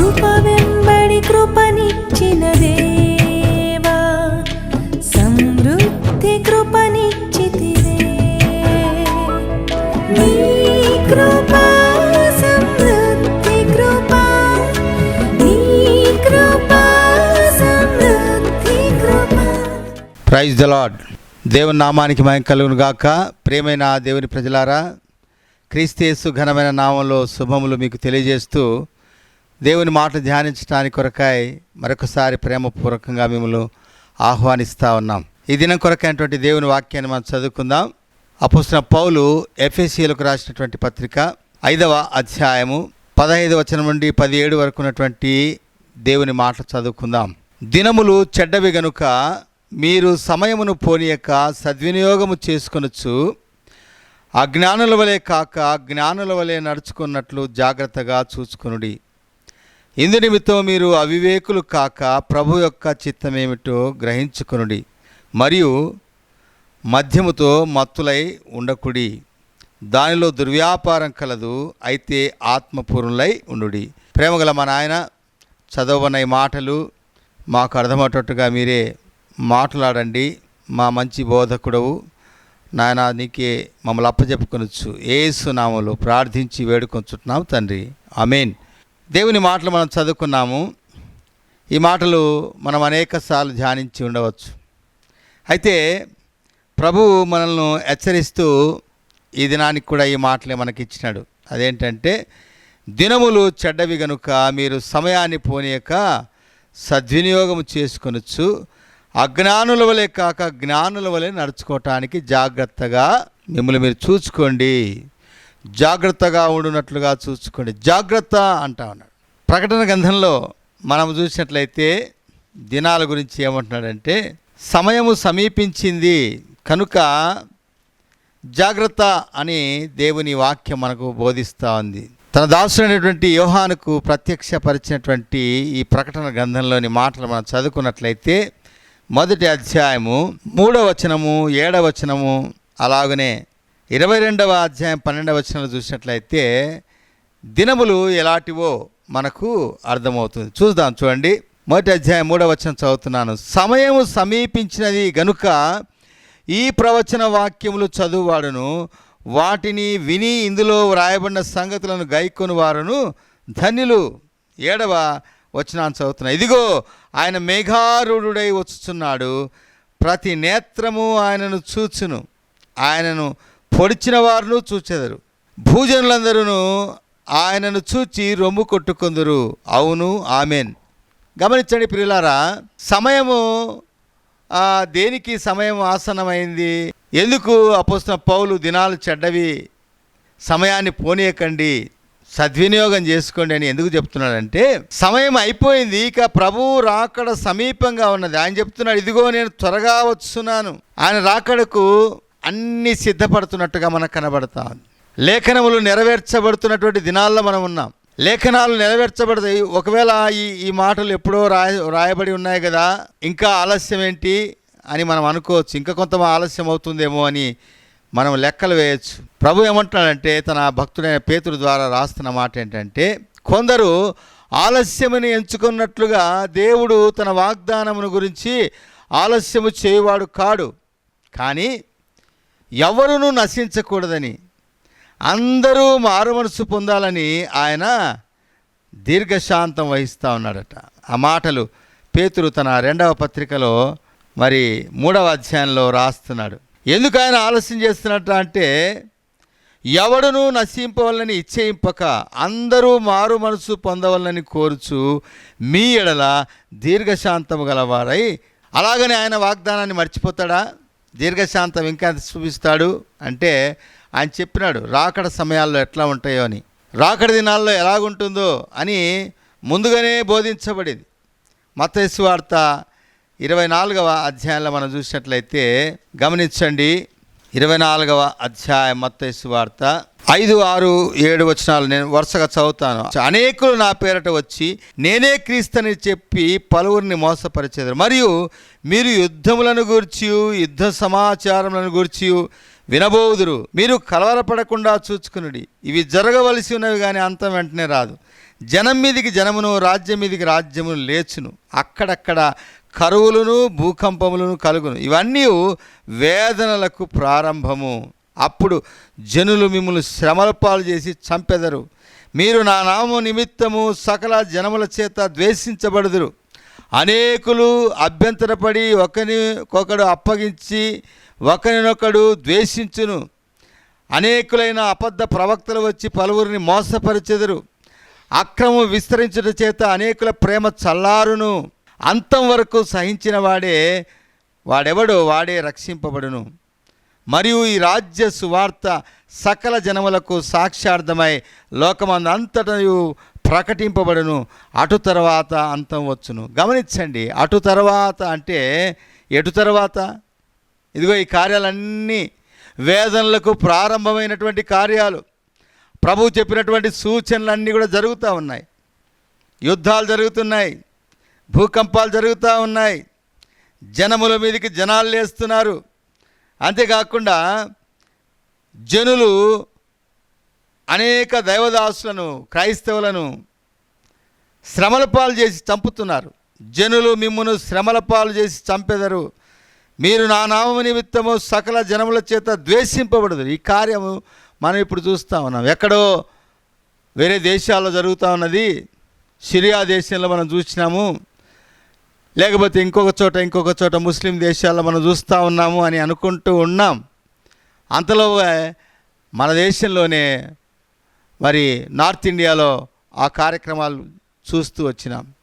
కృప వెంబడి కృపనిచ్చిన దేవా సమృద్ధి కృపనిచ్చితివే. నీ కృప సమృద్ధి కృప నీ కృప సమృద్ధి కృప. ప్రైజ్ ద లాడ్ దేవుని నామానికి మయం కలుగును గాక. ప్రేమైన దేవుని ప్రజలారా క్రీస్తేసు ఘనమైన నామంలో శుభములు మీకు తెలియజేస్తూ దేవుని మాట ధ్యానించడానికి కొరకాయ మరొకసారి ప్రేమపూర్వకంగా మిమ్మల్ని ఆహ్వానిస్తూ ఉన్నాం. ఈ దినం కొరకైనటువంటి దేవుని వాక్యాన్ని మనం చదువుకుందాం. అపోసిన పౌలు ఎఫ్ఎస్సీలకు రాసినటువంటి పత్రిక ఐదవ అధ్యాయము పదహైదు వచనం నుండి పదిహేడు వరకు ఉన్నటువంటి దేవుని మాటలు చదువుకుందాం. దినములు చెడ్డవి గనుక మీరు సమయమును పోనీయక సద్వినియోగము చేసుకొనొచ్చు అజ్ఞానుల వలె కాక జ్ఞానుల వలె నడుచుకున్నట్లు జాగ్రత్తగా చూసుకునుడి ఇందు నిమిత్తం మీరు అవివేకులు కాక ప్రభు యొక్క చిత్తమేమిటో గ్రహించుకొనుడి మరియు మద్యముతో మత్తులై ఉండకుడి. దానిలో దుర్వ్యాపారం కలదు అయితే ఆత్మపూర్ణులై ఉండుడి. ప్రేమగల మా నాయన చదవన మాటలు మాకు అర్థమయ్యేటట్టుగా మీరే మాట్లాడండి మా మంచి బోధకుడవు. నాయన నీకే మమ్మల్ని అప్పచెప్పుకొనొచ్చు ఏసునామలు ప్రార్థించి వేడుకొంచుతున్నాం తండ్రి. అమేన్ దేవుని మాటలు మనం చదువుకున్నాము. ఈ మాటలు మనం అనేక సార్లు ధ్యానించి ఉండవచ్చు. అయితే ప్రభువు మనల్ని హెచ్చరిస్తూ ఈ దినానికి కూడా ఈ మాటలే మనకి ఇచ్చినాడు. అదేంటంటే దినములు చెడ్డవి గనుక మీరు సమయాన్ని పోనీయక సద్వినియోగం చేసుకొనొచ్చు అజ్ఞానుల వలె కాక జ్ఞానుల వలె నడుచుకోవటానికి జాగ్రత్తగా మిమ్మల్ని మీరు చూసుకోండి. జాగ్రత్తగా ఉండునట్లుగా చూసుకోండి. జాగ్రత్త అంటా ఉన్నాడు. ప్రకటన గ్రంథంలో మనం చూసినట్లయితే దినాల గురించి ఏమంటున్నాడంటే సమయము సమీపించింది కనుక జాగ్రత్త అని దేవుని వాక్యం మనకు బోధిస్తూ ఉంది. తన దాసుడైనటువంటి యోహానుకు ప్రత్యక్షపరిచినటువంటి ఈ ప్రకటన గ్రంథంలోని మాటలు మనం చదువుకున్నట్లయితే మొదటి అధ్యాయము మూడవ వచనము ఏడవచనము అలాగనే ఇరవై రెండవ అధ్యాయం పన్నెండవ వచనంలో చూసినట్లయితే దినములు ఎలాంటివో మనకు అర్థమవుతుంది. చూద్దాం చూడండి. మొదటి అధ్యాయం మూడవ వచనం చదువుతున్నాను. సమయము సమీపించినది గనుక ఈ ప్రవచన వాక్యములు చదువువాడును. వాటిని విని ఇందులో వ్రాయబడిన సంగతులను గైకొని వారును ధన్యులు. ఏడవ వచనాన్ని చదువుతున్నాయి ఇదిగో ఆయన మేఘారుడై వచ్చుచున్నాడు. ప్రతి నేత్రము ఆయనను చూచును. ఆయనను పొడిచిన వారును చూచెదరు. భూజనులందరూ ఆయనను చూచి రొమ్ము కొట్టుకుందరు. అవును ఆమెన్. గమనించండి ప్రియులారా సమయము దేనికి సమయం ఆసనమైంది ఎందుకు అపోసిన పౌలు దినాలు చెడ్డవి? సమయాన్ని పోనీయకండి సద్వినియోగం చేసుకోండి అని ఎందుకు చెప్తున్నాడంటే సమయం అయిపోయింది ఇక ప్రభువు రాకడ సమీపంగా ఉన్నది. ఆయన చెప్తున్నాడు ఇదిగో నేను త్వరగా వస్తున్నాను ఆయన రాకడకు అన్ని సిద్ధపడుతున్నట్టుగా మనకు కనబడతా లేఖనములు నెరవేర్చబడుతున్నటువంటి దినాల్లో మనం ఉన్నాం. లేఖనాలు నెరవేర్చబడతాయి. ఒకవేళ ఈ ఈ మాటలు ఎప్పుడో రాయ రాయబడి ఉన్నాయి కదా ఇంకా ఆలస్యం ఏంటి అని మనం అనుకోవచ్చు. ఇంకా కొంత ఆలస్యం అవుతుందేమో అని మనం లెక్కలు వేయచ్చు. ప్రభు ఏమంటున్నాడంటే తన భక్తుడైన పేతుడు ద్వారా రాస్తున్న మాట ఏంటంటే కొందరు ఆలస్యమని ఎంచుకున్నట్లుగా దేవుడు తన వాగ్దానమును గురించి ఆలస్యము చేయవాడు కాడు. కానీ ఎవరును నశించకూడదని. అందరూ మారు మనసు పొందాలని ఆయన దీర్ఘశాంతం వహిస్తూ ఉన్నాడట. ఆ మాటలు పేతురు తన రెండవ పత్రికలో మరి మూడవ అధ్యాయంలో రాస్తున్నాడు. ఎందుకు ఆయన ఆలస్యం చేస్తున్నట్ట అంటే ఎవడును నశింపవలని ఇచ్చేయింపక అందరూ మారు మనసు పొందవలని కోరుచు మీ ఎడల దీర్ఘశాంతము గలవారై అలాగని ఆయన వాగ్దానాన్ని మర్చిపోతాడా? దీర్ఘశాంతం ఇంకా చూపిస్తాడు అంటే ఆయన చెప్పినాడు రాకడ సమయాల్లో ఎట్లా ఉంటాయో అని. రాకడ దినాల్లో ఎలాగుంటుందో అని ముందుగానే బోధించబడింది. మతేసు వార్త ఇరవై నాలుగవ అధ్యాయంలో మనం చూసినట్లయితే గమనించండి ఇరవై నాలుగవ అధ్యాయం మత్తైసు వార్త. ఐదు ఆరు ఏడు వచనాలు నేను వరుసగా చదువుతాను. అనేకులు నా పేరట వచ్చి నేనే క్రీస్తుని చెప్పి పలువురిని మోసపరిచేదారు. మరియు మీరు యుద్ధములను గూర్చి యుద్ధ సమాచారములను గూర్చి వినబోదురు. మీరు కలవరపడకుండా చూచుకునుడి. ఇవి జరగవలసి ఉన్నవి కానీ అంతం వెంటనే రాదు. జనం మీదికి జనమును రాజ్యం మీదికి రాజ్యమును లేచును. అక్కడక్కడ కరువులను భూకంపములను కలుగును. ఇవన్నీ వేదనలకు ప్రారంభము. అప్పుడు జనులు మిమ్మల్ని శ్రమల పాలు చేసి చంపెదరు. మీరు నా నామ నిమిత్తము సకల జనముల చేత ద్వేషించబడుదురు. అనేకులు అభ్యంతరపడి ఒకరికొకడు అప్పగించి ఒకరినొకడు ద్వేషించును. అనేకులైన అబద్ధ ప్రవక్తలు వచ్చి పలువురిని మోసపరిచెదరు. అక్రమం విస్తరించుట చేత అనేకుల ప్రేమ చల్లారును. అంతం వరకు సహించిన వాడే వాడెవడో వాడే రక్షింపబడును. మరియు ఈ రాజ్య సువార్త సకల జనములకు సాక్ష్యార్థమై లోకమందంతటయు ప్రకటింపబడును. అటు తర్వాత అంతం వచ్చును. గమనించండి అటు తర్వాత అంటే ఎటు తర్వాత? ఇదిగో ఈ కార్యాలన్నీ వేదనలకు ప్రారంభమైనటువంటి కార్యాలు. ప్రభు చెప్పినటువంటి సూచనలన్నీ కూడా జరుగుతూ ఉన్నాయి. యుద్ధాలు జరుగుతున్నాయి. భూకంపాలు జరుగుతూ ఉన్నాయి. జనముల మీదకి జనాలు లేస్తున్నారు. అంతేకాకుండా జనులు అనేక దైవదాసులను క్రైస్తవులను శ్రమల పాలు చేసి చంపుతున్నారు. జనులు మిమ్మును శ్రమల పాలు చేసి చంపెదరు. మీరు నా నామ నిమిత్తము సకల జనముల చేత ద్వేషింపబడదు ఈ కార్యము మనం ఇప్పుడు చూస్తూ ఉన్నాం. ఎక్కడో వేరే దేశాల్లో జరుగుతూ ఉన్నది. సిరియా దేశంలో మనం చూసినాము. లేకపోతే ఇంకొక చోట ఇంకొక చోట ముస్లిం దేశాల్లో మనం చూస్తూ ఉన్నాము అని అనుకుంటూ ఉన్నాం. అంతలో మన దేశంలోనే మరి నార్త్ ఇండియాలో ఆ కార్యక్రమాలు చూస్తూ వచ్చినాం.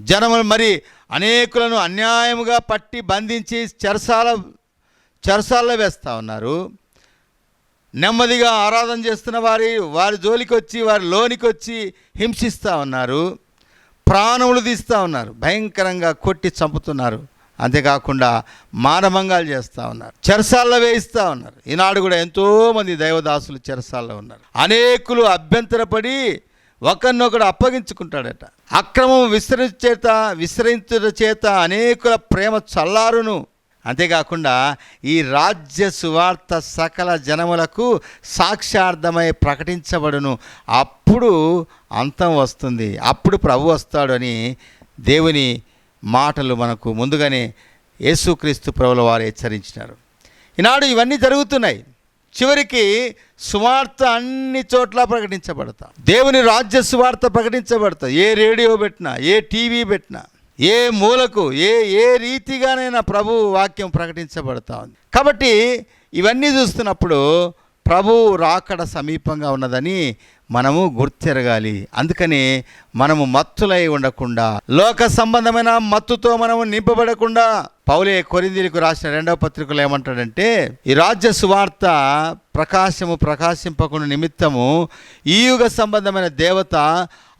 జనములు మరి అనేకులను అన్యాయముగా పట్టి బంధించి చెరసాల చెరసాల్లో వేస్తూ ఉన్నారు. నెమ్మదిగా ఆరాధన చేస్తున్న వారి వారి జోలికి వచ్చి వారి లోనికి వచ్చి హింసిస్తూ ఉన్నారు. ప్రాణములు తీస్తూ ఉన్నారు. భయంకరంగా కొట్టి చంపుతున్నారు. అంతేకాకుండా మానభంగాలు చేస్తూ ఉన్నారు. చెరసాల్లో వేయిస్తూ ఉన్నారు. ఈనాడు కూడా ఎంతోమంది దైవదాసులు చెరసాల్లో ఉన్నారు. అనేకులు అభ్యంతరపడి ఒకరినొకడు అప్పగించుకుంటాడట. అక్రమం విస్తరించేత విస్తరించుట చేత అనేకుల ప్రేమ చల్లారును. అంతేకాకుండా ఈ రాజ్య సువార్త సకల జనములకు సాక్ష్యార్థమై ప్రకటించబడును. అప్పుడు అంతం వస్తుంది. అప్పుడు ప్రభు వస్తాడు అని దేవుని మాటలు మనకు ముందుగానే యేసుక్రీస్తు ప్రభుల వారు హెచ్చరించినారు. ఈనాడు ఇవన్నీ జరుగుతున్నాయి. చివరికి సువార్త అన్ని చోట్ల ప్రకటించబడతా. దేవుని రాజ్య సువార్త ప్రకటించబడతా. ఏ రేడియో పెట్టినా ఏ టీవీ పెట్టినా ఏ మూలకు ఏ ఏ రీతిగానైనా ప్రభు వాక్యం ప్రకటించబడతా ఉంది. కాబట్టి ఇవన్నీ చూస్తున్నప్పుడు ప్రభువు రాకడ సమీపంగా ఉన్నదని మనము గుర్తెరగాలి. అందుకని మనము మత్తులై ఉండకుండా లోక సంబంధమైన మత్తుతో మనము నింపబడకుండా పౌలే కొరిందీలకు రాసిన రెండవ పత్రికలు ఏమంటాడంటే ఈ రాజ్య సువార్త ప్రకాశము ప్రకాశింపకుండా నిమిత్తము ఈ యుగ సంబంధమైన దేవత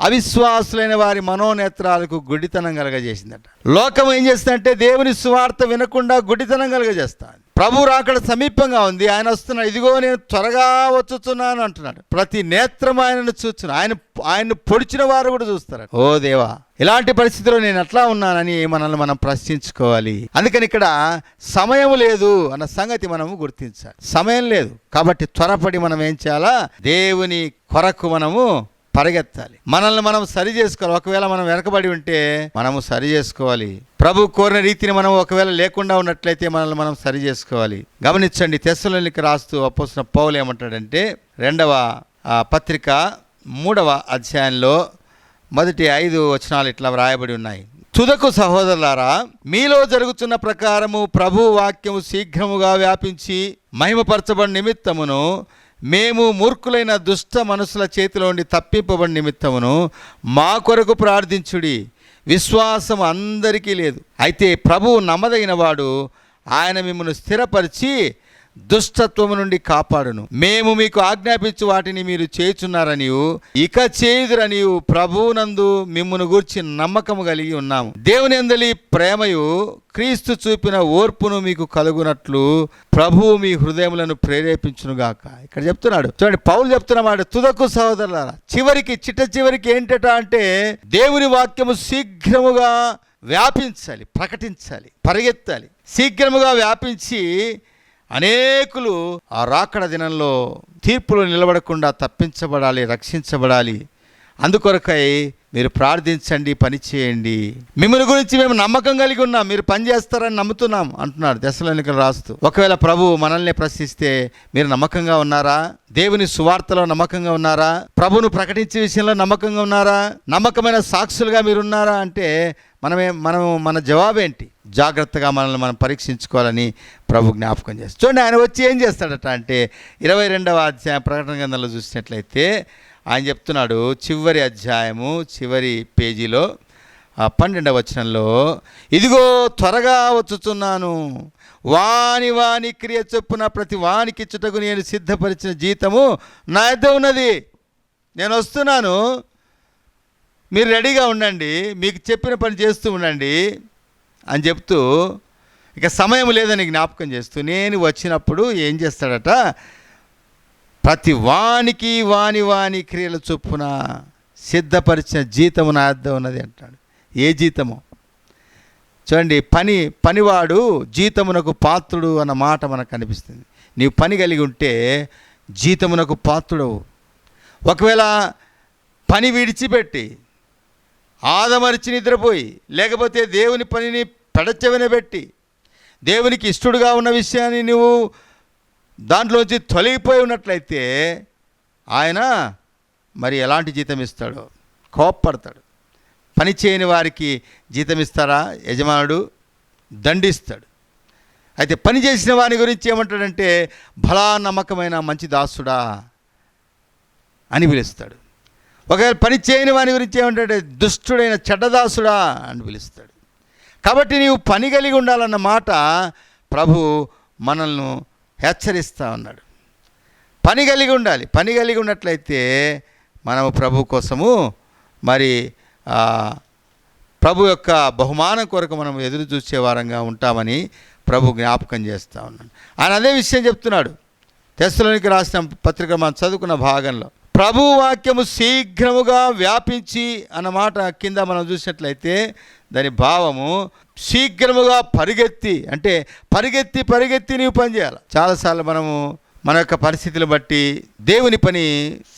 అవిశ్వాసులైన వారి మనోనేత్రాలకు గుడితనం కలగజేసిందట. లోకం ఏం చేస్తుందంటే దేవుని సువార్త వినకుండా గుడితనం కలగజేస్తాను ప్రభు రాకడ సమీపంగా ఉంది. ఆయన వస్తున్నాడు ఇదిగో నేను త్వరగా వచ్చుతున్నాను అంటున్నాడు. ప్రతి నేత్రం ఆయనను చూస్తున్నాడు ఆయన ఆయన్ని పొడిచిన వారు కూడా చూస్తారు. ఓ దేవా ఇలాంటి పరిస్థితిలో నేను ఎట్లా ఉన్నానని మనల్ని మనం ప్రశ్నించుకోవాలి. అందుకని ఇక్కడ సమయం లేదు అన్న సంగతి మనము గుర్తించాలి. సమయం లేదు. కాబట్టి త్వరపడి మనం ఏం చేయాలా? దేవుని కొరకు మనము పరిగెత్తాలి. మనల్ని మనం సరి చేసుకోవాలి. ఒకవేళ మనం వెనకబడి ఉంటే మనము సరి చేసుకోవాలి. ప్రభు కోరిన రీతిని మనం ఒకవేళ లేకుండా ఉన్నట్లయితే మనల్ని మనం సరి చేసుకోవాలి. గమనించండి తెస్సలోనికి రాస్తూ అపోసిన పౌలు ఏమంటాడంటే రెండవ ఆ, పత్రిక మూడవ అధ్యాయంలో మొదటి ఐదు వచనాలు ఇట్లా వ్రాయబడి ఉన్నాయి. తుదకు సహోదరులారా మీలో జరుగుతున్న ప్రకారము ప్రభు వాక్యము శీఘ్రముగా వ్యాపించి మహిమపరచబడి నిమిత్తమును మేము మూర్ఖులైన దుష్ట మనుషుల చేతిలో ఉండి తప్పింపబడి నిమిత్తమును మా కొరకు ప్రార్థించుడి. విశ్వాసం అందరికీ లేదు. అయితే ప్రభువు నమ్మదగిన వాడు ఆయన మిమ్మల్ని స్థిరపరిచి దుష్టత్వము నుండి కాపాడును. మేము మీకు ఆజ్ఞాపించు వాటిని మీరు చేయుచున్నారనియు ఇక చేయుదురని ప్రభువునందు మిమ్మును గూర్చి నమ్మకము కలిగి ఉన్నాము. దేవుని అందలి ప్రేమయు క్రీస్తు చూపిన ఓర్పును మీకు కలుగునట్లు ప్రభువు మీ హృదయములను ప్రేరేపించునుగాక. ఇక్కడ చెప్తున్నాడు. చూడండి పౌలు చెప్తున్నమాట తుదకు సహోదరుల చివరికి చిట్ట చివరికి ఏంటట అంటే దేవుని వాక్యము శీఘ్రముగా వ్యాపించాలి ప్రకటించాలి పరిగెత్తాలి. శీఘ్రముగా వ్యాపించి అనేకులు ఆ రాకడ దినంలో తీర్పులో నిలబడకుండా తప్పించబడాలి రక్షించబడాలి. అందుకొరకై మీరు ప్రార్థించండి పని చేయండి. మిమ్మల్ని గురించి మేము నమ్మకం కలిగి ఉన్నాం మీరు పని చేస్తారని నమ్ముతున్నాం అంటున్నాడు దశలోనికలు రాస్తూ. ఒకవేళ ప్రభు మనల్ని ప్రశ్నిస్తే మీరు నమ్మకంగా ఉన్నారా? దేవుని సువార్తలో నమ్మకంగా ఉన్నారా? ప్రభును ప్రకటించే విషయంలో నమ్మకంగా ఉన్నారా? నమ్మకమైన సాక్షులుగా మీరు ఉన్నారా? అంటే మనమే మనం మన జవాబేంటి? జాగ్రత్తగా మనల్ని మనం పరీక్షించుకోవాలని ప్రభు జ్ఞాపకం చేస్తాడు చూడండి ఆయన వచ్చి ఏం చేస్తాడట అంటే ఇరవై రెండవ అధ్యాయం ప్రకటన గ్రంథంలో చూసినట్లయితే ఆయన చెప్తున్నాడు చివరి అధ్యాయము చివరి పేజీలో ఆ పన్నెండవ వచనంలో ఇదిగో త్వరగా వచ్చుతున్నాను వాని వాని క్రియ చొప్పున ప్రతి వానికి ఇచ్చుటకు నేను సిద్ధపరిచిన జీతము నా యొద్ద ఉన్నది. నేను వస్తున్నాను. మీరు రెడీగా ఉండండి మీకు చెప్పిన పని చేస్తూ ఉండండి. అని చెప్తూ ఇక సమయం లేదని జ్ఞాపకం చేస్తూ నేను వచ్చినప్పుడు ఏం చేస్తాడట? ప్రతి వానికి వాని వాని క్రియల చొప్పున సిద్ధపరిచిన జీతము నా అద్ద ఉన్నది అంటాడు. ఏ జీతము? చూడండి పని పనివాడు జీతమునకు పాత్రుడు అన్న మాట మనకు కనిపిస్తుంది నీవు పని కలిగి ఉంటే జీతమునకు పాత్రుడవు. ఒకవేళ పని విడిచిపెట్టి ఆదమరిచి నిద్రపోయి లేకపోతే దేవుని పనిని పెడచెవిన పెట్టి దేవునికి ఇష్టడుగా ఉన్న విషయాన్ని నువ్వు దాంట్లోంచి తొలగిపోయి ఉన్నట్లయితే ఆయన మరి ఎలాంటి జీతం ఇస్తాడో? కోప్పడతాడు. పని చేయని వారికి జీతం ఇస్తారా? యజమానుడు దండిస్తాడు. అయితే పని చేసిన వారి గురించి ఏమంటాడంటే బలా నమ్మకమైన మంచి దాసుడా అని పిలుస్తాడు. ఒకవేళ పని చేయని వాని గురించి ఏమంటాడే దుష్టుడైన చెడ్డదాసుడా అని పిలుస్తాడు. కాబట్టి నీవు పని కలిగి ఉండాలన్న మాట ప్రభు మనల్ని హెచ్చరిస్తూ ఉన్నాడు. పని కలిగి ఉండాలి. పని కలిగి ఉన్నట్లయితే మనము ప్రభు కోసము మరి ప్రభు యొక్క బహుమానం కొరకు మనం ఎదురు చూసే వారంగా ఉంటామని ప్రభు జ్ఞాపకం చేస్తూ ఉన్నాడు. ఆయన అదే విషయం చెప్తున్నాడు. తెస్సలోనికి రాసిన పత్రిక మనం చదువుకున్న భాగంలో. ప్రభు వాక్యము శీఘ్రముగా వ్యాపించి అన్నమాట కింద మనం చూసినట్లయితే దాని భావము శీఘ్రముగా పరిగెత్తి అంటే పరిగెత్తి పరిగెత్తి నీవు పనిచేయాలి. చాలాసార్లు మనము మన యొక్క పరిస్థితులు బట్టి దేవుని పని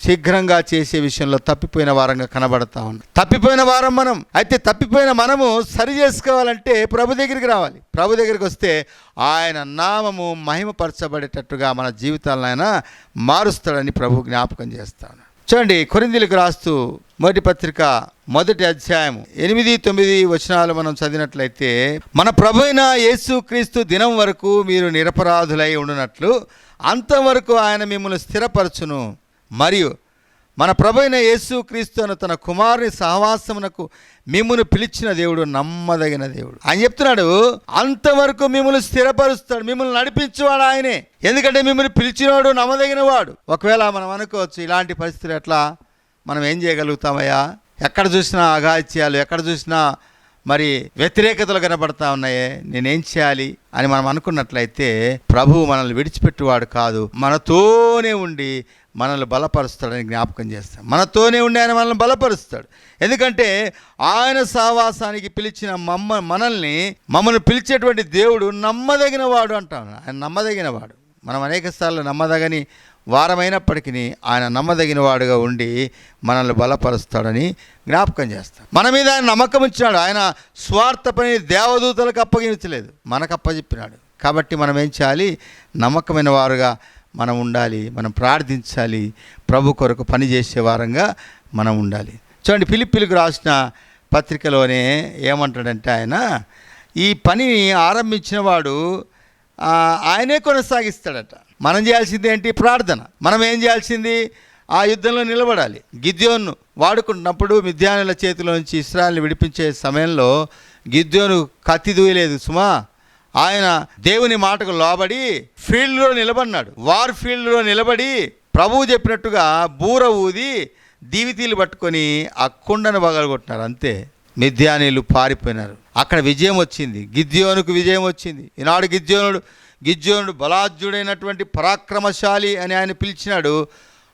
శీఘ్రంగా చేసే విషయంలో తప్పిపోయిన వారంగా కనబడతా ఉన్నాం. తప్పిపోయిన వారం మనం. అయితే తప్పిపోయిన మనము సరి చేసుకోవాలంటే ప్రభు దగ్గరికి రావాలి. ప్రభు దగ్గరికి వస్తే ఆయన నామము మహిమపరచబడేటట్టుగా మన జీవితాలను ఆయన మారుస్తాడని ప్రభు జ్ఞాపకం చేస్తాను చూడండి కొరిందీలకు రాస్తూ మొదటి పత్రిక మొదటి అధ్యాయం ఎనిమిది తొమ్మిది వచనాలు మనం చదివినట్లయితే మన ప్రభు అయిన యేసుక్రీస్తు దినం వరకు మీరు నిరపరాధులై ఉండునట్లు అంతవరకు ఆయన మిమ్మల్ని స్థిరపరచును. మరియు మన ప్రభైన యేసు క్రీస్తును తన కుమారుని సహవాసమునకు మిమ్మును పిలిచిన దేవుడు నమ్మదగిన దేవుడు. ఆయన చెప్తున్నాడు అంతవరకు మిమ్మల్ని స్థిరపరుస్తాడు మిమ్మల్ని నడిపించేవాడు ఆయనే. ఎందుకంటే మిమ్మల్ని పిలిచినవాడు నమ్మదగిన వాడు. ఒకవేళ మనం అనుకోవచ్చు ఇలాంటి పరిస్థితులు ఎట్లా? మనం ఏం చేయగలుగుతామయ్యా? ఎక్కడ చూసినా అఘాయిత్యాలు ఎక్కడ చూసినా మరి వ్యతిరేకతలు కనబడతా ఉన్నాయే నేనేం చేయాలి అని మనం అనుకున్నట్లయితే ప్రభువు మనల్ని విడిచిపెట్టువాడు కాదు. మనతోనే ఉండి మనల్ని బలపరుస్తాడని జ్ఞాపకం చేస్తాం. మనతోనే ఉండి ఆయన మనల్ని బలపరుస్తాడు. ఎందుకంటే ఆయన సహవాసానికి పిలిచిన మమ్మ మనల్ని మమ్మల్ని పిలిచేటువంటి దేవుడు నమ్మదగిన వాడు అంటాను. ఆయన నమ్మదగిన వాడు మనం అనేక సార్లు నమ్మదగని వారమైనప్పటికీ ఆయన నమ్మదగిన వాడుగా ఉండి మనల్ని బలపరుస్తాడని జ్ఞాపకం చేస్తాడు. మన మీద ఆయన నమ్మకం ఇచ్చినాడు ఆయన స్వార్థ పని దేవదూతలకు అప్పగించలేదు. మనకు అప్పచెప్పినాడు కాబట్టి మనం ఏం చేయాలి? నమ్మకమైన వారుగా మనం ఉండాలి. మనం ప్రార్థించాలి. ప్రభు కొరకు పనిచేసే వారంగా మనం ఉండాలి. చూడండి పిలిపిలికి రాసిన పత్రికలోనే ఏమంటాడంటే ఆయన ఈ పనిని ఆరంభించిన వాడు ఆయనే కొనసాగిస్తాడట. మనం చేయాల్సింది ఏంటి? ప్రార్థన. మనం ఏం చేయాల్సింది? ఆ యుద్ధంలో నిలబడాలి. గిద్యోను వాడుకుంటున్నప్పుడు మిథ్యానుల చేతిలో నుంచి ఇస్రాయల్ని విడిపించే సమయంలో గిద్యోను కత్తి దూయలేదు. సుమా ఆయన దేవుని మాటకు లోబడి ఫీల్డ్లో నిలబడినాడు. వార్ ఫీల్డ్లో నిలబడి ప్రభువు చెప్పినట్టుగా బూర ఊది దీవితీలు పట్టుకొని ఆ కుండను పగలగొట్టినారు. అంతే. మిథ్యానీలు పారిపోయినారు. అక్కడ విజయం వచ్చింది. గిద్యోనుకు విజయం వచ్చింది. ఈనాడు గిద్యోనుడు గిజ్జోనుడు బలాఢ్యుడైనటువంటి పరాక్రమశాలి అని ఆయన పిలిచినాడు.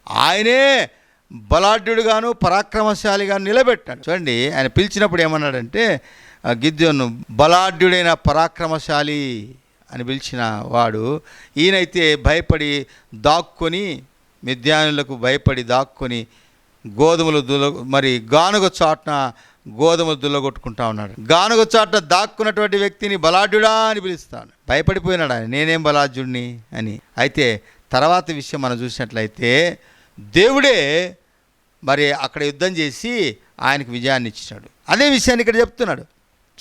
ఆయనే బలాఢ్యుడుగాను పరాక్రమశాలిగాను నిలబెట్టాడు. చూడండి ఆయన పిలిచినప్పుడు ఏమన్నాడంటే గిద్యోను బలాఢ్యుడైన పరాక్రమశాలి అని పిలిచిన వాడు ఈయనైతే భయపడి దాక్కొని మిద్యానులకు భయపడి దాక్కొని గోధుమలు దుల మరి గానుగ చాట్న గోధుమలు దుల్లగొట్టుకుంటా ఉన్నాడు. గానుగ చాట దాక్కున్నటువంటి వ్యక్తిని బలాఢ్యుడా అని పిలుస్తాను. భయపడిపోయినాడు ఆయన. నేనేం బలాఢ్యుడిని అని. అయితే తర్వాత విషయం మనం చూసినట్లయితే దేవుడే మరి అక్కడ యుద్ధం చేసి ఆయనకు విజయాన్ని ఇచ్చినాడు. అదే విషయాన్ని ఇక్కడ చెప్తున్నాడు.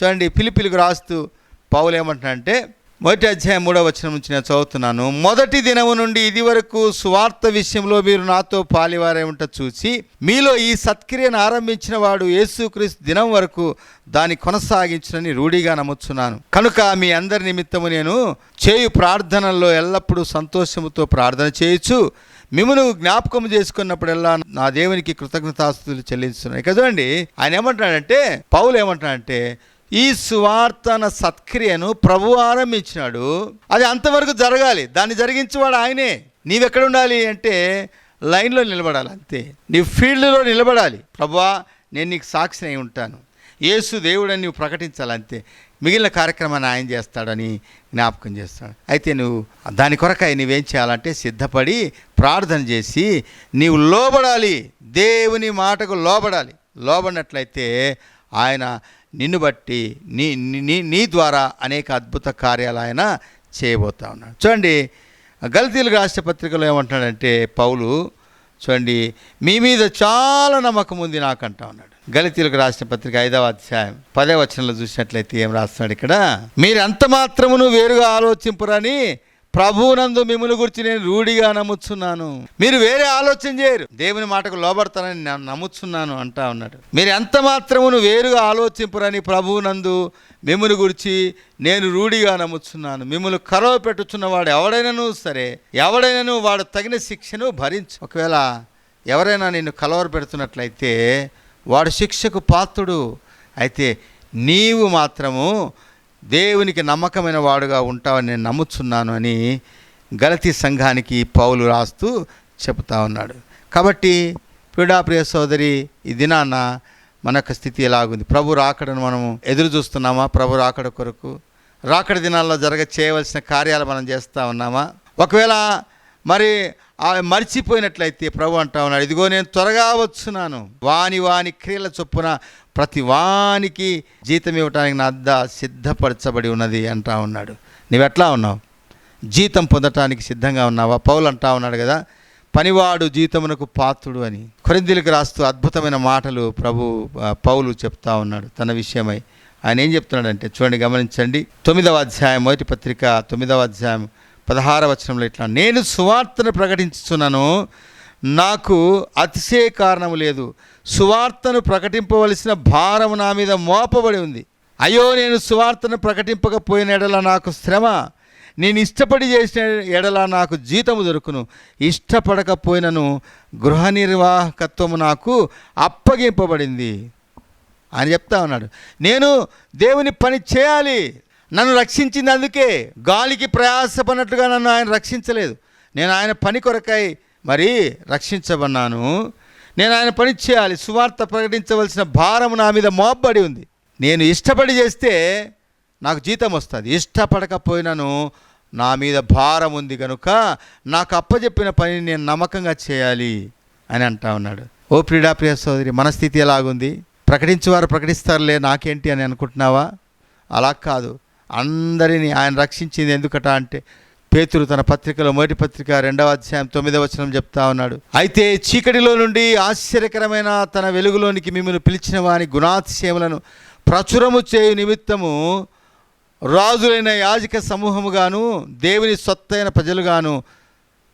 చూడండి పిలిపిలికి రాస్తూ పౌలు ఏమంటున్నాడంటే మొదటి అధ్యాయం మూడవ వచనం నుంచి నేను చదువుతున్నాను. మొదటి దినము నుండి ఇది వరకు సువార్త విషయంలో మీరు నాతో పాలివారే ఉంట చూసి మీలో ఈ సత్క్రియను ఆరంభించిన వాడు యేసుక్రీస్తు దినం వరకు దాన్ని కొనసాగించునని రూఢిగా నమ్ముచున్నాను. కనుక మీ అందరి నిమిత్తము నేను చేయు ప్రార్థనల్లో ఎల్లప్పుడూ సంతోషముతో ప్రార్థన చేయొచ్చు మిమ్మల్ని జ్ఞాపకం చేసుకున్నప్పుడల్లా నా దేవునికి కృతజ్ఞతాస్తులు చెల్లిస్తున్నాను ఇక చూడండి ఆయన ఏమంటున్నాడంటే పౌలు ఏమంటున్నాడంటే ఈ సువార్తన సత్క్రియను ప్రభు ఆరంభించినాడు. అది అంతవరకు జరగాలి. దాన్ని జరిగించేవాడు ఆయనే. నీవెక్కడ ఉండాలి అంటే లైన్లో నిలబడాలి అంతే. నీ ఫీల్డ్లో నిలబడాలి. ప్రభువా నేను నీకు సాక్షిని అయి ఉంటాను. యేసు దేవుడని నువ్వు ప్రకటించాలి అంతే. మిగిలిన కార్యక్రమాన్ని ఆయన చేస్తాడని జ్ఞాపకం చేస్తాడు. అయితే నువ్వు దాని కొరకై నువ్వేం చేయాలంటే సిద్ధపడి ప్రార్థన చేసి నీవు లోబడాలి. దేవుని మాటకు లోబడాలి. లోబడినట్లయితే ఆయన నిన్ను బట్టి నీ నీ నీ ద్వారా అనేక అద్భుత కార్యాలు ఆయన చేయబోతా ఉన్నాడు. చూడండి గల్తీలు రాష్ట్ర పత్రికలో ఏమంటున్నాడంటే పౌలు చూడండి మీ మీద చాలా నమ్మకం ఉంది నాకంటా ఉన్నాడు. గలితీలకు రాసిన పత్రిక ఐదవ అధ్యాయం పదే వచనంలో చూసినట్లయితే ఏం రాస్తున్నాడు ఇక్కడ? మీరు ఎంత మాత్రమును వేరుగా ఆలోచింపురని ప్రభువునందు మిమ్మల్ని గురించి నేను రూఢిగా నమ్ముచున్నాను. మీరు వేరే ఆలోచన చేయరు. దేవుని మాటకు లోబడతానని నేను నమ్ముచున్నాను అంటా ఉన్నాడు. మీరు ఎంత మాత్రమును వేరుగా ఆలోచింపురని ప్రభువునందు మిమ్మల్ని గురించి నేను రూఢిగా నమ్ముచున్నాను. మిమ్మల్ని కరవ పెట్టుచున్నవాడు ఎవడైనాను సరే ఎవడైనాను వాడు తగిన శిక్షను భరించు. ఒకవేళ ఎవరైనా నిన్ను కలవర పెడుతున్నట్లయితే వాడు శిక్షకు పాత్రుడు. అయితే నీవు మాత్రము దేవునికి నమ్మకమైన వాడుగా ఉంటావని నేను నమ్ముతున్నాను అని గలతీ సంఘానికి పౌలు రాస్తూ చెబుతా ఉన్నాడు. కాబట్టి పీడాప్రియ సోదరి ఈ దినాన మన యొక్క స్థితి ఎలాగుంది? ప్రభు రాకడను మనము ఎదురు చూస్తున్నామా ప్రభు రాకడ కొరకు రాకడ దినాల్లో జరగ చేయవలసిన కార్యాలు మనం చేస్తూ ఉన్నామా? ఒకవేళ మరి మర్చిపోయినట్లయితే ప్రభు అంటా ఉన్నాడు ఇదిగో నేను త్వరగా వచ్చున్నాను. వాని వాని క్రియల చొప్పున ప్రతి వానికి జీతం ఇవ్వటానికి నా అద్ద సిద్ధపరచబడి ఉన్నది అంటా ఉన్నాడు. నువ్వెట్లా ఉన్నావు? జీతం పొందటానికి సిద్ధంగా ఉన్నావా? పౌలు అంటా ఉన్నాడు కదా పనివాడు జీతమునకు పాత్రుడు అని. కొరిందీలకు రాస్తూ అద్భుతమైన మాటలు ప్రభు పౌలు చెప్తా ఉన్నాడు తన విషయమై. ఆయన ఏం చెప్తున్నాడంటే చూడండి గమనించండి. తొమ్మిదవ అధ్యాయం మొదటి పత్రిక తొమ్మిదవ అధ్యాయం పదహార వచనంలో ఇట్లా నేను సువార్తను ప్రకటించుచున్నాను నాకు అతిశయ కారణము లేదు. సువార్తను ప్రకటింపవలసిన భారము నా మీద మోపబడి ఉంది. అయ్యో నేను సువార్తను ప్రకటింపకపోయిన ఎడల నాకు శ్రమ. నేను ఇష్టపడి చేసిన ఎడల నాకు జీతము దొరుకును. ఇష్టపడకపోయినను గృహ నిర్వాహకత్వము నాకు అప్పగింపబడింది. అని చెప్తా ఉన్నాడు. నేను దేవుని పని చేయాలి. నన్ను రక్షించింది అందుకే గాలికి ప్రయాసపడినట్లుగా నన్ను ఆయన రక్షించలేదు. నేను ఆయన పని కొరకై మరి రక్షించబన్నాను నేను ఆయన పని చేయాలి. సువార్త ప్రకటించవలసిన భారం నా మీద మోపబడి ఉంది. నేను ఇష్టపడి చేస్తే నాకు జీతం వస్తుంది. ఇష్టపడకపోయినాను నా మీద భారం ఉంది కనుక నాకు అప్పచెప్పిన పని నేను నమ్మకంగా చేయాలి అని అంటా ఉన్నాడు. ఓ ప్రిడా ప్రియ సోదరి మన స్థితి ఎలాగుంది? ప్రకటించేవారు ప్రకటిస్తారులే నాకేంటి అని అనుకుంటున్నావా? అలా కాదు. అందరినీ ఆయన రక్షించింది ఎందుకట అంటే పేతురు తన పత్రికలో మొదటి పత్రిక రెండవ అధ్యాయం తొమ్మిదవ వచనం చెప్తా ఉన్నాడు. అయితే చీకటిలో నుండి ఆశ్చర్యకరమైన తన వెలుగులోనికి మిమ్మల్ని పిలిచిన వారి గుణాతిశయములను ప్రచురము చేయు నిమిత్తము రాజులైన యాజక సమూహముగాను దేవుని సొత్తైన ప్రజలుగాను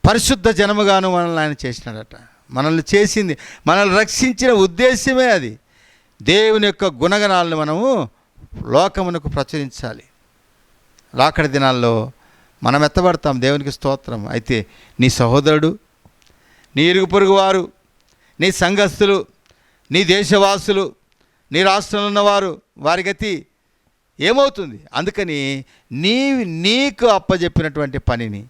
పరిశుద్ధ జనముగాను మనల్ని ఆయన చేసినాడట. మనల్ని చేసింది మనల్ని రక్షించిన ఉద్దేశమే అది. దేవుని యొక్క గుణగణాలను మనము లోకమునకు ప్రచురించాలి. రాకడి దినాల్లో మనం ఎత్తబడతాం దేవునికి స్తోత్రం. అయితే నీ సహోదరుడు నీ ఇరుగు పొరుగు వారు నీ సంఘస్థులు నీ దేశవాసులు నీ రాష్ట్రంలో ఉన్నవారు వారి గతి ఏమవుతుంది? అందుకని నీ నీకు అప్పజెప్పినటువంటి పనిని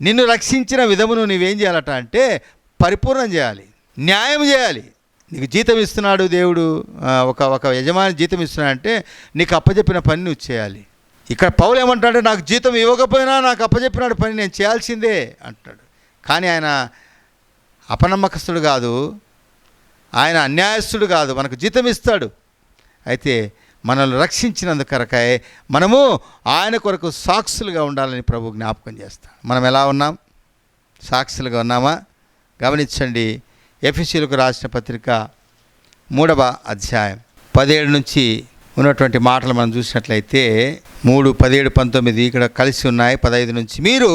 నిన్ను రక్షించిన విధమును నీవేం చేయాలట అంటే పరిపూర్ణం చేయాలి న్యాయం చేయాలి. నీకు జీతం ఇస్తున్నాడు దేవుడు ఒక ఒక యజమాని జీతం ఇస్తున్నాడంటే నీకు అప్పజెప్పిన పని నువ్వు చేయాలి. ఇక్కడ పౌలు ఏమంటాడు నాకు జీతం ఇవ్వకపోయినా నాకు అప్పచెప్పినాడు పని నేను చేయాల్సిందే అంటాడు. కానీ ఆయన అపనమ్మకస్తుడు కాదు ఆయన అన్యాయస్తుడు కాదు మనకు జీతం ఇస్తాడు. అయితే మనల్ని రక్షించినందుకు మనము ఆయన కొరకు సాక్షులుగా ఉండాలని ప్రభు జ్ఞాపకం చేస్తాం మనం ఎలా ఉన్నాం? సాక్షులుగా ఉన్నామా? గమనించండి ఎఫ్ఎస్సీలకు రాసిన పత్రిక మూడవ అధ్యాయం పదిహేడు నుంచి ఉన్నటువంటి మాటలు మనం చూసినట్లయితే మూడు పదిహేడు పంతొమ్మిది ఇక్కడ కలిసి ఉన్నాయి. పదహైదు నుంచి మీరు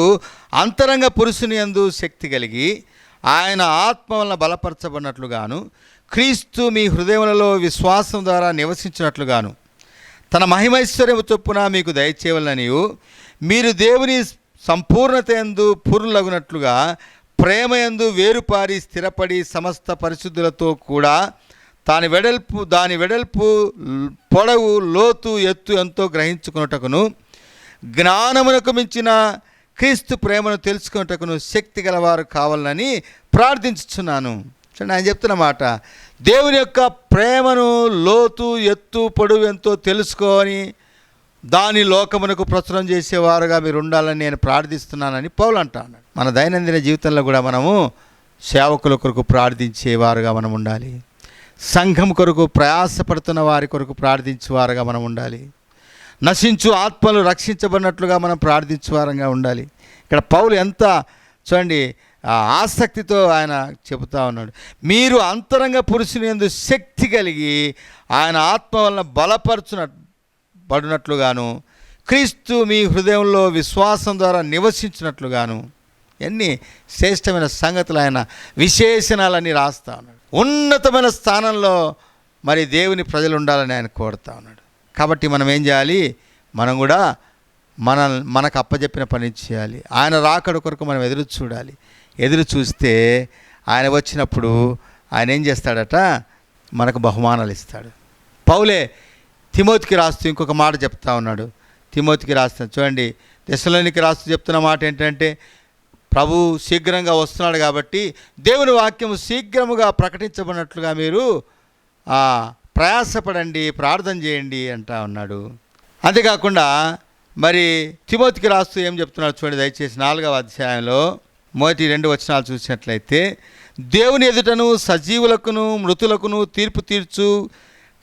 అంతరంగ పురుషుని యందు శక్తి కలిగి ఆయన ఆత్మ వలన బలపరచబడినట్లుగాను క్రీస్తు మీ హృదయములలో విశ్వాసం ద్వారా నివసించినట్లుగాను తన మహిమైశ్వర్యము చొప్పున మీకు దయచేయవలనియు మీరు దేవుని సంపూర్ణత ఎందు పూర్ణులగునట్లుగా ప్రేమయందు వేరుపారి స్థిరపడి సమస్త పరిశుద్ధులతో కూడా దాని వెడల్పు దాని వెడల్పు పొడవు లోతు ఎత్తు ఎంతో గ్రహించుకున్నటకును జ్ఞానమునకు మించిన క్రీస్తు ప్రేమను తెలుసుకున్నటకును శక్తి గలవారు కావాలని ప్రార్థించుచున్నాను. చూడండి ఆయన చెప్తున్న మాట. దేవుని యొక్క ప్రేమను లోతు ఎత్తు పొడవు ఎంతో తెలుసుకొని దాని లోకమునకు ప్రచురం చేసేవారుగా మీరు ఉండాలని నేను ప్రార్థిస్తున్నానని పౌలు అంటా మన దైనందిన జీవితంలో కూడా మనము సేవకుల కొరకు ప్రార్థించేవారుగా మనం ఉండాలి. సంఘం కొరకు ప్రయాసపడుతున్న వారి కొరకు ప్రార్థించేవారుగా మనం ఉండాలి. నశించు ఆత్మలు రక్షించబడినట్లుగా మనం ప్రార్థించేవారంగా ఉండాలి. ఇక్కడ పౌలు ఎంత చూడండి ఆసక్తితో ఆయన చెబుతా ఉన్నాడు. మీరు అంతరంగ పురుషుని ఎందు శక్తి కలిగి ఆయన ఆత్మ వలన బలపరచున పడినట్లుగాను క్రీస్తు మీ హృదయంలో విశ్వాసం ద్వారా నివసించినట్లుగాను ఎన్ని శ్రేష్టమైన సంగతులు ఆయన విశేషణాలన్నీ రాస్తా ఉన్నాడు. ఉన్నతమైన స్థానంలో మరి దేవుని ప్రజలు ఉండాలని ఆయన కోరుతా ఉన్నాడు. కాబట్టి మనం ఏం చేయాలి? మనం కూడా మన మనకు అప్పజెప్పిన పని చేయాలి. ఆయన రాకడ కొరకు మనం ఎదురు చూడాలి. ఎదురు చూస్తే ఆయన వచ్చినప్పుడు ఆయన ఏం చేస్తాడట? మనకు బహుమానాలు ఇస్తాడు. పౌలే తిమోతికి రాస్తూ ఇంకొక మాట చెప్తా ఉన్నాడు. తిమోతికి రాస్తాను చూడండి దశలోనికి రాస్తూ చెప్తున్న మాట ఏంటంటే ప్రభు శీఘ్రంగా వస్తున్నాడు కాబట్టి దేవుని వాక్యం శీఘ్రముగా ప్రకటించబడినట్లుగా మీరు ప్రయాసపడండి ప్రార్థన చేయండి అంటా ఉన్నాడు. అంతేకాకుండా మరి తిమోతికి రాస్తూ ఏం చెప్తున్నాడు చూడండి దయచేసి నాలుగవ అధ్యాయంలో మొదటి రెండు వచనాలు చూసినట్లయితే దేవుని ఎదుటను సజీవులకును మృతులకును తీర్పు తీర్చు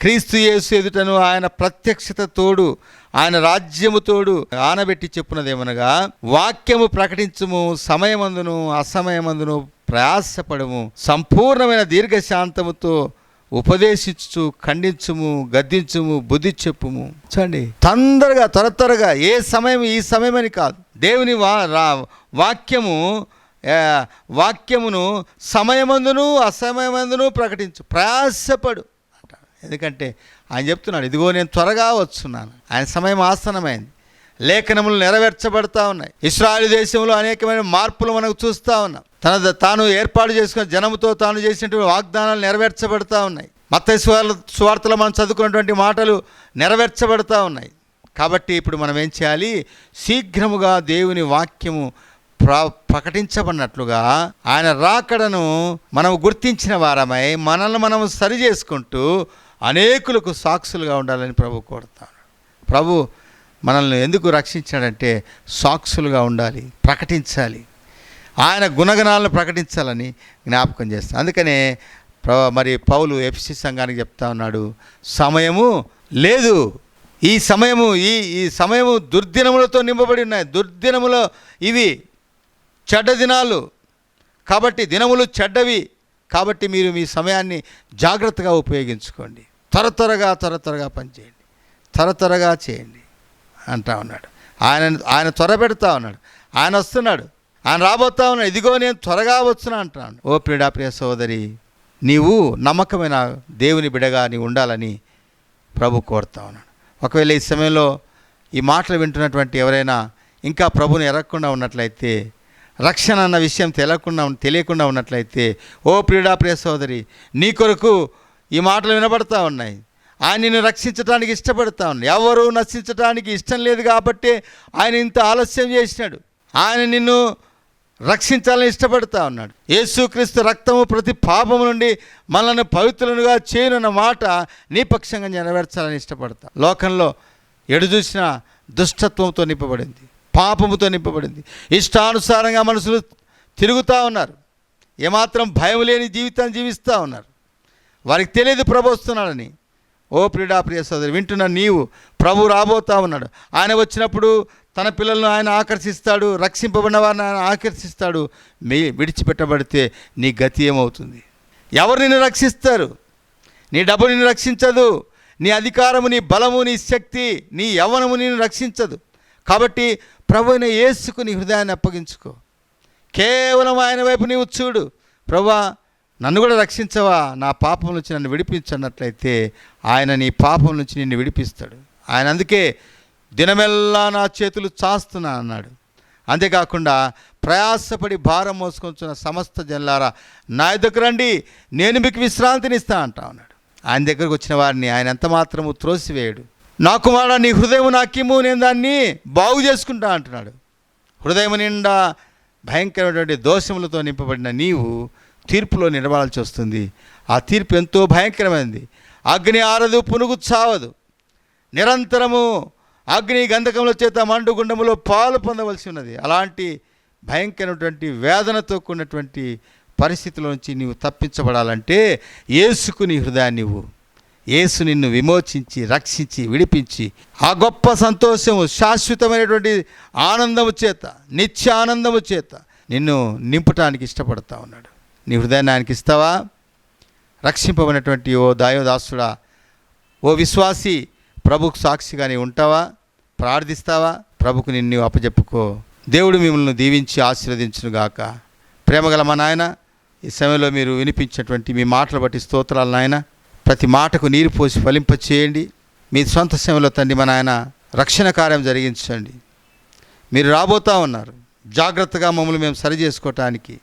క్రీస్తు యేసు ఎదుటను ఆయన ప్రత్యక్షత తోడు ఆయన రాజ్యము తోడు ఆనబెట్టి చెప్పున్నదేమనగా వాక్యము ప్రకటించుము సమయమందును అసమయమందును ప్రయాసపడము సంపూర్ణమైన దీర్ఘశాంతముతో ఉపదేశించు ఖండించుము గద్దించుము బుద్ధి చెప్పుము. చూడండి. తొందరగా త్వర త్వరగా ఏ సమయం ఈ సమయం అని కాదు. దేవుని వా రా వాక్యము వాక్యమును సమయమందును అసమయమందును ప్రకటించు. ప్రయాసపడు. ఎందుకంటే ఆయన చెప్తున్నాడు ఇదిగో నేను త్వరగా వస్తున్నాను ఆయన సమయం ఆసనమైంది. లేఖనములు నెరవేర్చబడతా ఉన్నాయి. ఇస్రాయల్ దేశంలో అనేకమైన మార్పులు మనకు చూస్తూ ఉన్నాం. తన తాను ఏర్పాటు చేసుకున్న జనముతో తాను చేసినటువంటి వాగ్దానాలు నెరవేర్చబడతా ఉన్నాయి. మత సువార్తలో మనం చదువుకున్నటువంటి మాటలు నెరవేర్చబడతా ఉన్నాయి. కాబట్టి ఇప్పుడు మనం ఏం చేయాలి? శీఘ్రముగా దేవుని వాక్యము ప్ర ప్రకటించబడినట్లుగా ఆయన రాకడను మనం గుర్తించిన వారమై మనల్ని మనం సరి చేసుకుంటూ అనేకులకు సాక్షులుగా ఉండాలని ప్రభు కోరుతాను. ప్రభు మనల్ని ఎందుకు రక్షించాడంటే సాక్షులుగా ఉండాలి ప్రకటించాలి. ఆయన గుణగణాలను ప్రకటించాలని జ్ఞాపకం చేస్తాను అందుకనే మరి పౌలు ఎఫ్సి సంఘానికి చెప్తా ఉన్నాడు సమయము లేదు. ఈ సమయము ఈ ఈ సమయము దుర్దినములతో నింపబడి ఉన్నాయి. దుర్దినములో ఇవి చెడ్డ దినాలు. కాబట్టి దినములు చెడ్డవి. కాబట్టి మీరు మీ సమయాన్ని జాగ్రత్తగా ఉపయోగించుకోండి. త్వర త్వరగా త్వర త్వరగా పనిచేయండి. త్వర త్వరగా చేయండి అంటా ఉన్నాడు. ఆయన ఆయన త్వర పెడతా ఉన్నాడు. ఆయన వస్తున్నాడు. ఆయన రాబోతా ఉన్నాడు. ఇదిగో నేను త్వరగా వచ్చున్నా అంటున్నాను ఓ ప్రిడా ప్రియ సోదరి నీవు నమ్మకమైన దేవుని బిడగా నీవు ఉండాలని ప్రభు కోరుతా ఉన్నాడు. ఒకవేళ ఈ సమయంలో ఈ మాటలు వింటున్నటువంటి ఎవరైనా ఇంకా ప్రభుని ఎరగకుండా ఉన్నట్లయితే రక్షణ అన్న విషయం తెలియకుండా తెలియకుండా ఉన్నట్లయితే ఓ ప్రియుడా ప్రియ సోదరి నీ కొరకు ఈ మాటలు వినబడతా ఉన్నాయి. ఆయన నిన్ను రక్షించడానికి ఇష్టపడతా ఉన్నాడు ఎవరు నశించడానికి ఇష్టం లేదు కాబట్టి ఆయన ఇంత ఆలస్యం చేసినాడు. ఆయన నిన్ను రక్షించాలని ఇష్టపడతా ఉన్నాడు. యేసుక్రీస్తు రక్తము ప్రతి పాపము నుండి మనల్ని పవిత్రులుగా చేయనున్న మాట నిపక్షంగా నెరవేర్చాలని ఇష్టపడతా. లోకంలో ఎడు చూసిన దుష్టత్వంతో నింపబడింది. పాపముతో నింపబడింది. ఇష్టానుసారంగా మనుషులు తిరుగుతూ ఉన్నారు. ఏమాత్రం భయం లేని జీవితాన్ని జీవిస్తూ ఉన్నారు. వారికి తెలియదు ప్రభు వస్తున్నాడని. ఓ ప్రిడా ప్రియ సోదరి వింటున్న నీవు ప్రభు రాబోతా ఉన్నాడు. ఆయన వచ్చినప్పుడు తన పిల్లలను ఆయన ఆకర్షిస్తాడు రక్షింపబడిన వారిని ఆయన ఆకర్షిస్తాడు. మీ విడిచిపెట్టబడితే నీ గతి ఏమవుతుంది? ఎవరు నిన్ను రక్షిస్తారు? నీ డబ్బు నిన్ను రక్షించదు. నీ అధికారము నీ బలము నీ శక్తి నీ యవనము నిన్ను రక్షించదు. కాబట్టి ప్రభు అయిన యేసుకు నీ హృదయాన్ని అప్పగించుకో. కేవలం ఆయన వైపు నీవు చూడు. ప్రభా నన్ను కూడా రక్షించవా నా పాపం నుంచి నన్ను విడిపించన్నట్లయితే ఆయన నీ పాపం నుంచి నిన్ను విడిపిస్తాడు. ఆయన అందుకే దినమెల్లా నా చేతులు చాస్తున్నా అన్నాడు. అంతేకాకుండా ప్రయాసపడి భారం మోసుకొంచున్న సమస్త జనులారా నా దగ్గర రండి నేను మీకు విశ్రాంతిని ఇస్తా అంటా ఉన్నాడు ఆయన దగ్గరకు వచ్చిన వారిని ఆయన ఎంత మాత్రము త్రోసివేయడు. నా కుమారా నీ హృదయం నాకిమ్ము నేను దాన్ని బాగు చేసుకుంటా అంటున్నాడు. హృదయం నిండా భయంకరమైనటువంటి దోషములతో నింపబడిన నీవు తీర్పులో నిలబడాల్సి వస్తుంది. ఆ తీర్పు ఎంతో భయంకరమైనది. అగ్ని ఆరదు పునుగు చావదు. నిరంతరము అగ్ని గంధకముల చేత మండుగుండములో పాలు పొందవలసి ఉన్నది. అలాంటి భయంకరమైనటువంటి వేదనతో కూడినటువంటి పరిస్థితుల నుంచి నీవు తప్పించబడాలంటే ఏసుకుని నీ హృదయాన్ని నువ్వు యేసు నిన్ను విమోచించి రక్షించి విడిపించి ఆ గొప్ప సంతోషము శాశ్వతమైనటువంటి ఆనందము చేత నిత్య ఆనందము చేత నిన్ను నింపటానికి ఇష్టపడతా ఉన్నాడు. నీ హృదయాన్ని ఆయనకి ఇస్తావా? రక్షింపబడినటువంటి ఓ దాయోదాసుడా ఓ విశ్వాసి ప్రభుకు సాక్షిగా నీవు ఉంటావా? ప్రార్థిస్తావా? ప్రభుకు నిన్ను అప్పచెప్పుకో దేవుడు మిమ్మల్ని దీవించి ఆశీర్వదించునుగాక ప్రేమగల మా నాయన ఈ సమయంలో మీరు వినిపించినటువంటి మీ మాటలు బట్టి స్తోత్రాలు నాయన. ప్రతి మాటకు నీరు పోసి ఫలింపచేయండి. మీ సొంత సమయంలో తండ్రి మా నాయన రక్షణ కార్యం జరిగించండి. మీరు రాబోతా ఉన్నారు. జాగ్రత్తగా మమ్మల్ని మేము సరి చేసుకోవటానికి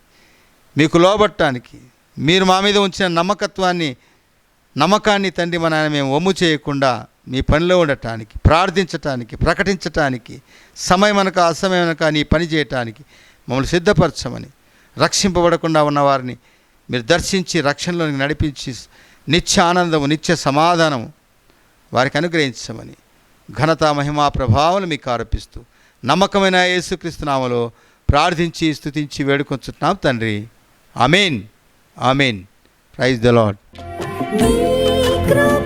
మీకు లోబట్టడానికి మీరు మా మీద ఉంచిన నమ్మకత్వాన్ని నమ్మకాన్ని తండ్రి మన ఆయన మేము ఒమ్ము చేయకుండా మీ పనిలో ఉండటానికి ప్రార్థించటానికి ప్రకటించటానికి సమయం అనక అసమయం అనక నీ పని చేయటానికి మమ్మల్ని సిద్ధపరచమని రక్షింపబడకుండా ఉన్న వారిని మీరు దర్శించి రక్షణలోనికి నడిపించి నిత్య ఆనందము నిత్య సమాధానము వారికి అనుగ్రహించమని ఘనత మహిమా ప్రభావం మీకు ఆరోపిస్తూ నమ్మకమైన యేసుక్రీస్తునామలో ప్రార్థించి స్థుతించి వేడుకొంచుతున్నాం తండ్రి. Amen amen praise the lord నీ కృపా